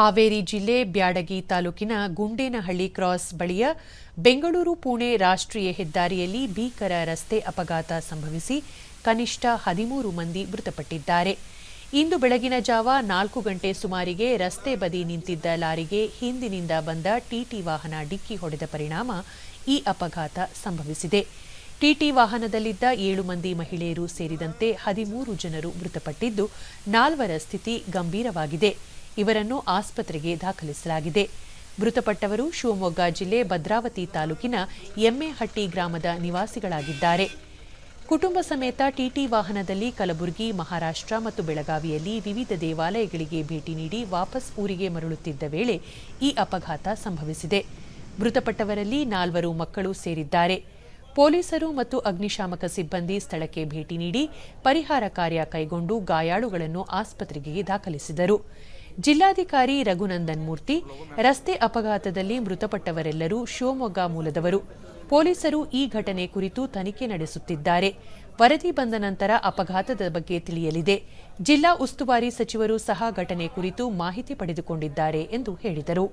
ಹಾವೇರಿ ಜಿಲ್ಲೆ ಬ್ಯಾಡಗಿ ತಾಲೂಕಿನ ಗುಂಡೇನಹಳ್ಳಿ ಕ್ರಾಸ್ ಬಳಿಯ ಬೆಂಗಳೂರು ಪುಣೆ ರಾಷ್ಟ್ರೀಯ ಹೆದ್ದಾರಿಯಲ್ಲಿ ಭೀಕರ ರಸ್ತೆ ಅಪಘಾತ ಸಂಭವಿಸಿ ಕನಿಷ್ಠ ಹದಿಮೂರು ಮಂದಿ ಮೃತಪಟ್ಟಿದ್ದಾರೆ. ಇಂದು ಬೆಳಗಿನ ಜಾವ ನಾಲ್ಕು ಗಂಟೆ ಸುಮಾರಿಗೆ ರಸ್ತೆ ಬದಿ ನಿಂತಿದ್ದ ಲಾರಿಗೆ ಹಿಂದಿನಿಂದ ಬಂದ ಟಿಟಿ ವಾಹನ ಡಿಕ್ಕಿ ಹೊಡೆದ ಪರಿಣಾಮ ಈ ಅಪಘಾತ ಸಂಭವಿಸಿದೆ. ಟಿಟಿ ವಾಹನದಲ್ಲಿದ್ದ ಏಳು ಮಂದಿ ಮಹಿಳೆಯರು ಸೇರಿದಂತೆ ಹದಿಮೂರು ಜನರು ಮೃತಪಟ್ಟಿದ್ದು ನಾಲ್ವರ ಸ್ಥಿತಿ ಗಂಭೀರವಾಗಿದೆ. ಇವರನ್ನು ಆಸ್ಪತ್ರೆಗೆ ದಾಖಲಿಸಲಾಗಿದೆ. ಮೃತಪಟ್ಟವರು ಶಿವಮೊಗ್ಗ ಜಿಲ್ಲೆ ಭದ್ರಾವತಿ ತಾಲೂಕಿನ ಎಮ್ಮೆಹಟ್ಟಿ ಗ್ರಾಮದ ನಿವಾಸಿಗಳಾಗಿದ್ದಾರೆ. ಕುಟುಂಬ ಸಮೇತ ಟಿಟಿ ವಾಹನದಲ್ಲಿ ಕಲಬುರಗಿ, ಮಹಾರಾಷ್ಟ್ರ ಮತ್ತು ಬೆಳಗಾವಿಯಲ್ಲಿ ವಿವಿಧ ದೇವಾಲಯಗಳಿಗೆ ಭೇಟಿ ನೀಡಿ ವಾಪಸ್ ಊರಿಗೆ ಮರಳುತ್ತಿದ್ದ ವೇಳೆ ಈ ಅಪಘಾತ ಸಂಭವಿಸಿದೆ. ಮೃತಪಟ್ಟವರಲ್ಲಿ ನಾಲ್ವರು ಮಕ್ಕಳು ಸೇರಿದ್ದಾರೆ. ಪೊಲೀಸರು ಮತ್ತು ಅಗ್ನಿಶಾಮಕ ಸಿಬ್ಬಂದಿ ಸ್ಥಳಕ್ಕೆ ಭೇಟಿ ನೀಡಿ ಪರಿಹಾರ ಕಾರ್ಯ ಕೈಗೊಂಡು ಗಾಯಾಳುಗಳನ್ನು ಆಸ್ಪತ್ರೆಗೆ ದಾಖಲಿಸಿದರು. ಜಿಲ್ಲಾಧಿಕಾರಿ ರಘುನಂದನ್ ಮೂರ್ತಿ, ರಸ್ತೆ ಅಪಘಾತದಲ್ಲಿ ಮೃತಪಟ್ಟವರೆಲ್ಲರೂ ಶಿವಮೊಗ್ಗ ಮೂಲದವರು. ಪೊಲೀಸರು ಈ ಘಟನೆ ಕುರಿತು ತನಿಖೆ ನಡೆಸುತ್ತಿದ್ದಾರೆ. ವರದಿ ಬಂದ ನಂತರ ಅಪಘಾತದ ಬಗ್ಗೆ ತಿಳಿಯಲಿದೆ. ಜಿಲ್ಲಾ ಉಸ್ತುವಾರಿ ಸಚಿವರು ಸಹ ಘಟನೆ ಕುರಿತು ಮಾಹಿತಿ ಪಡೆದುಕೊಂಡಿದ್ದಾರೆ ಎಂದು ಹೇಳಿದರು.